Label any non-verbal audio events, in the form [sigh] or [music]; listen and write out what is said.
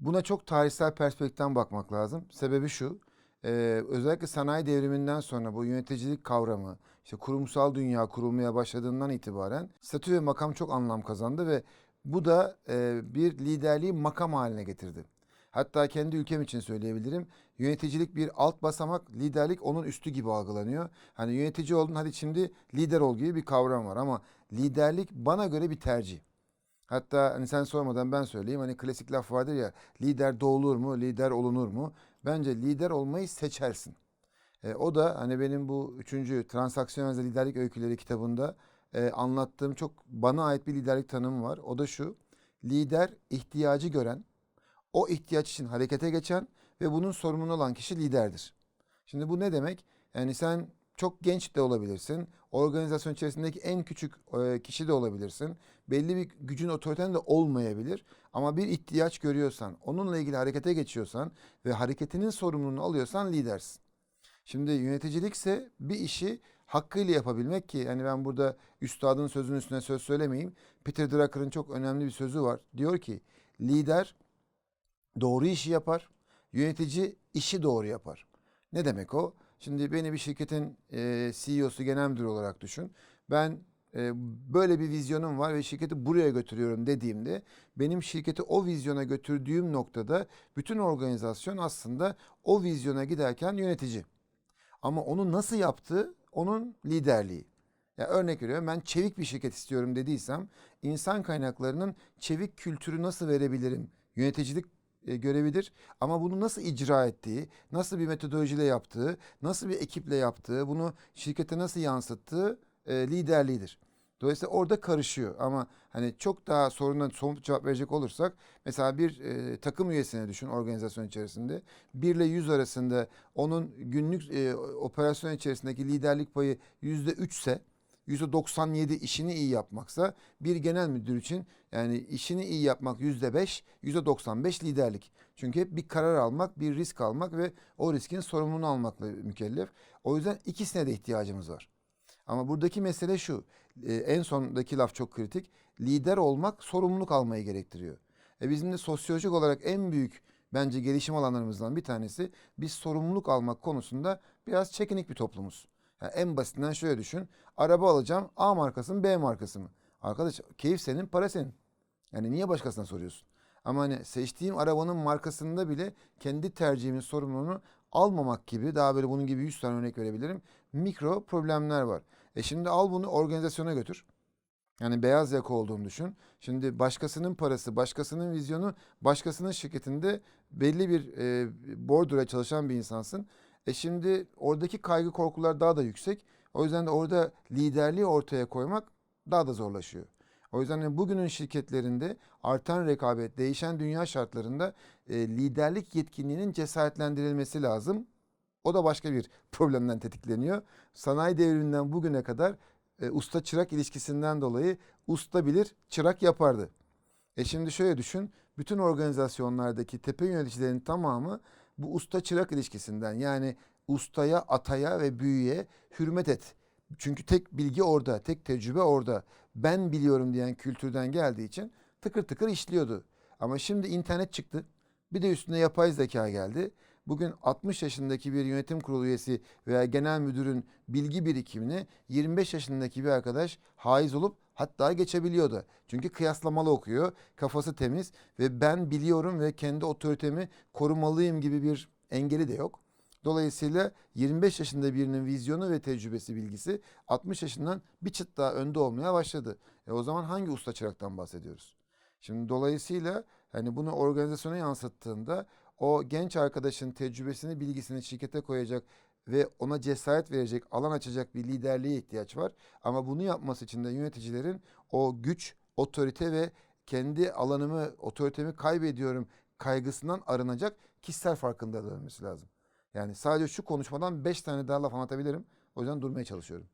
Buna çok tarihsel perspektiften bakmak lazım. Sebebi şu, e, özellikle sanayi devriminden sonra bu yöneticilik kavramı, işte kurumsal dünya kurulmaya başladığından itibaren statü ve makam çok anlam kazandı ve bu da e, bir liderliği makam haline getirdi. Hatta kendi ülkem için söyleyebilirim. Yöneticilik bir alt basamak, liderlik onun üstü gibi algılanıyor. Hani yönetici oldun hadi şimdi lider ol gibi bir kavram var ama liderlik bana göre bir tercih. Hatta hani sen sormadan ben söyleyeyim. Hani klasik laf vardır ya lider doğulur mu, lider olunur mu? Bence lider olmayı seçersin. E, o da hani benim bu üçüncü Transaksiyonel Liderlik Öyküleri kitabında e, anlattığım çok bana ait bir liderlik tanımı var. O da şu. Lider ihtiyacı gören, o ihtiyaç için harekete geçen ve bunun sorumlu olan kişi liderdir. Şimdi bu ne demek? Yani sen çok genç de olabilirsin. Organizasyon içerisindeki en küçük e, kişi de olabilirsin. Belli bir gücün otoriten de olmayabilir. Ama bir ihtiyaç görüyorsan, onunla ilgili harekete geçiyorsan ve hareketinin sorumluluğunu alıyorsan lidersin. Şimdi yöneticilikse bir işi hakkıyla yapabilmek ki hani ben burada üstadın sözünün üstüne söz söylemeyeyim. Peter Drucker'ın çok önemli bir sözü var. Diyor ki lider doğru işi yapar, yönetici işi doğru yapar. Ne demek o? Şimdi beni bir şirketin e, CEO'su, genel müdürü olarak düşün. Ben e, böyle bir vizyonum var ve şirketi buraya götürüyorum dediğimde benim şirketi o vizyona götürdüğüm noktada bütün organizasyon aslında o vizyona giderken yönetici. Ama onu nasıl yaptığı onun liderliği. Ya örnek veriyorum ben çevik bir şirket istiyorum dediysem insan kaynaklarının çevik kültürü nasıl verebilirim? Yöneticilik e, görevidir. Ama bunu nasıl icra ettiği, nasıl bir metodolojiyle yaptığı, nasıl bir ekiple yaptığı, bunu şirkete nasıl yansıttığı e, liderliğidir. Dolayısıyla orada karışıyor ama hani çok daha soruna somut cevap verecek olursak mesela bir e, takım üyesine düşün organizasyon içerisinde 1 ile 100 arasında onun günlük e, operasyon içerisindeki liderlik payı %3 ise %97 işini iyi yapmaksa bir genel müdür için yani işini iyi yapmak %5, %95 liderlik. Çünkü hep bir karar almak, bir risk almak ve o riskin sorumluluğunu almakla mükellef. O yüzden ikisine de ihtiyacımız var. Ama buradaki mesele şu. e, en sondaki laf çok kritik. Lider olmak sorumluluk almayı gerektiriyor. E bizim de sosyolojik olarak en büyük bence gelişim alanlarımızdan bir tanesi biz sorumluluk almak konusunda biraz çekinik bir toplumuz. Yani en basitinden şöyle düşün. Araba alacağım. A markası mı B markası mı? Arkadaş keyif senin, para senin. Yani niye başkasına soruyorsun? Ama hani seçtiğim arabanın markasında bile kendi tercihimin sorumluluğunu almamak gibi daha böyle bunun gibi 100 tane örnek verebilirim. Mikro problemler var. E şimdi al bunu organizasyona götür. Yani beyaz yaka olduğunu düşün. Şimdi başkasının parası, başkasının vizyonu, başkasının şirketinde belli bir e, bordroya çalışan bir insansın. E şimdi oradaki kaygı korkular daha da yüksek. O yüzden de orada liderliği ortaya koymak daha da zorlaşıyor. O yüzden de bugünün şirketlerinde artan rekabet, değişen dünya şartlarında e, liderlik yetkinliğinin cesaretlendirilmesi lazım. O da başka bir [laughs] problemden tetikleniyor. Sanayi devriminden bugüne kadar e, usta çırak ilişkisinden dolayı usta bilir, çırak yapardı. E şimdi şöyle düşün, bütün organizasyonlardaki tepe yöneticilerin tamamı bu usta çırak ilişkisinden yani ustaya, ataya ve büyüye hürmet et. Çünkü tek bilgi orada, tek tecrübe orada. Ben biliyorum diyen kültürden geldiği için tıkır tıkır işliyordu. Ama şimdi internet çıktı. Bir de üstüne yapay zeka geldi. Bugün 60 yaşındaki bir yönetim kurulu üyesi veya genel müdürün bilgi birikimini 25 yaşındaki bir arkadaş haiz olup hatta geçebiliyordu. Çünkü kıyaslamalı okuyor, kafası temiz ve ben biliyorum ve kendi otoritemi korumalıyım gibi bir engeli de yok. Dolayısıyla 25 yaşında birinin vizyonu ve tecrübesi bilgisi 60 yaşından bir çıt daha önde olmaya başladı. E o zaman hangi usta çıraktan bahsediyoruz? Şimdi dolayısıyla hani bunu organizasyona yansıttığında o genç arkadaşın tecrübesini, bilgisini şirkete koyacak ve ona cesaret verecek, alan açacak bir liderliğe ihtiyaç var. Ama bunu yapması için de yöneticilerin o güç, otorite ve kendi alanımı, otoritemi kaybediyorum kaygısından arınacak kişisel farkındalığı olması lazım. Yani sadece şu konuşmadan 5 tane daha laf anlatabilirim. O yüzden durmaya çalışıyorum.